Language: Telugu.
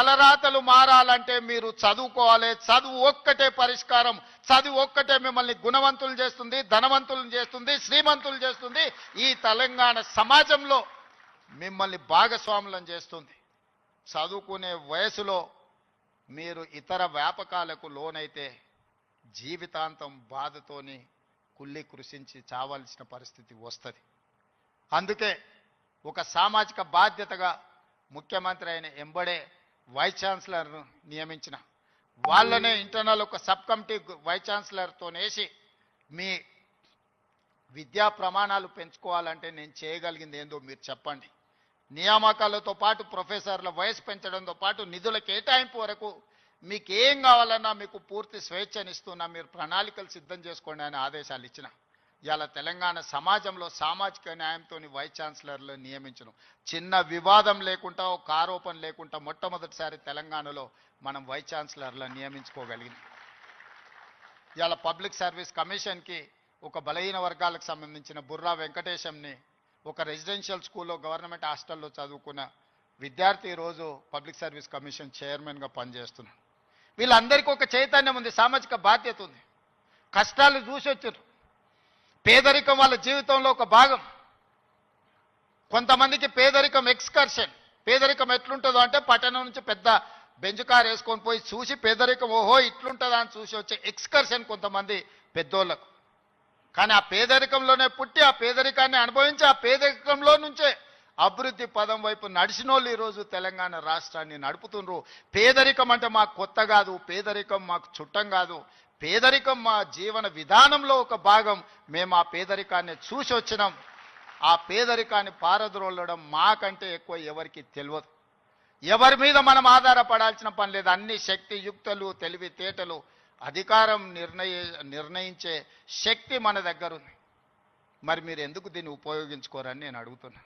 తలరాతలు మారాలంటే మీరు చదువుకోవాలి. చదువు ఒక్కటే పరిష్కారం. చదువు ఒక్కటే మిమ్మల్ని గుణవంతులు చేస్తుంది ధనవంతులను చేస్తుంది శ్రీమంతులు చేస్తుంది. ఈ తెలంగాణ సమాజంలో మిమ్మల్ని భాగస్వాములను చేస్తుంది. చదువుకునే వయసులో మీరు ఇతర వ్యాపకాలకు లోనైతే జీవితాంతం బాధతోని కుళ్ళి కృషించి చావాల్సిన పరిస్థితి వస్తుంది. అందుకే ఒక సామాజిక బాధ్యతగా ముఖ్యమంత్రి అయిన ఎంబడే వైస్ ఛాన్సలర్ను నియమించిన. వాళ్ళనే ఇంటర్నల్ ఒక సబ్ కమిటీ వైస్ ఛాన్సలర్తో వేసి మీ విద్యా ప్రమాణాలు పెంచుకోవాలంటే నేను చేయగలిగింది ఏందో మీరు చెప్పండి. నియామకాలతో పాటు ప్రొఫెసర్ల వయసు పెంచడంతో పాటు నిధుల కేటాయింపు వరకు మీకు ఏం కావాలన్నా మీకు పూర్తి స్వేచ్ఛనిస్తున్నా మీరు ప్రణాళికలు సిద్ధం చేసుకోండి అని ఆదేశాలు ఇచ్చిన. ఇవాళ తెలంగాణ సమాజంలో సామాజిక న్యాయంతో వైస్ ఛాన్సలర్లు నియమించడం. చిన్న వివాదం లేకుండా ఒక ఆరోపణ లేకుండా మొట్టమొదటిసారి తెలంగాణలో మనం వైస్ ఛాన్సలర్లను నియమించుకోగలిగింది ఇవాళ పబ్లిక్ సర్వీస్ కమిషన్కి ఒక బలహీన వర్గాలకు సంబంధించిన బుర్రా వెంకటేశంని ఒక రెసిడెన్షియల్ స్కూల్లో గవర్నమెంట్ హాస్టల్లో చదువుకున్న విద్యార్థి ఈరోజు పబ్లిక్ సర్వీస్ కమిషన్ చైర్మన్గా పనిచేస్తున్నాడు వీళ్ళందరికీ ఒక చైతన్యం ఉంది సామాజిక బాధ్యత ఉంది. కష్టాలు చూసి వచ్చారు పేదరికం వాళ్ళ జీవితంలో ఒక భాగం. కొంతమందికి పేదరికం ఎక్స్కర్షన్. పేదరికం ఎట్లుంటుందో అంటే పట్టణం నుంచి పెద్ద బెంచ్ కార్ వేసుకొని పోయి చూసి పేదరికం ఓహో ఇట్లుంటుందా అని చూసి వచ్చే ఎక్స్కర్షన్ కొంతమంది పెద్దోళ్ళకు. కానీ ఆ పేదరికంలోనే పుట్టి ఆ పేదరికాన్ని అనుభవించి ఆ పేదరికంలో నుంచే అభివృద్ధి పదం వైపు నడిచిన వాళ్ళు ఈరోజు తెలంగాణ రాష్ట్రాన్ని నడుపుతుండ్రు. పేదరికం అంటే మాకు కొత్త కాదు పేదరికం మాకు చుట్టం కాదు. పేదరికం మా జీవన విధానంలో ఒక భాగం. మేము ఆ పేదరికాన్ని చూసి వచ్చినాం. ఆ పేదరికాన్ని పారద్రోలడం మాకంటే ఎక్కువ ఎవరికి తెలియదు. ఎవరి మీద మనం ఆధారపడాల్సిన పని లేదు. అన్ని శక్తి యుక్తులు తెలివితేటలు అధికారం నిర్ణయ నిర్ణయించే శక్తి మన దగ్గర ఉంది. మరి మీరు ఎందుకు దీన్ని ఉపయోగించుకోరని నేను అడుగుతున్నా.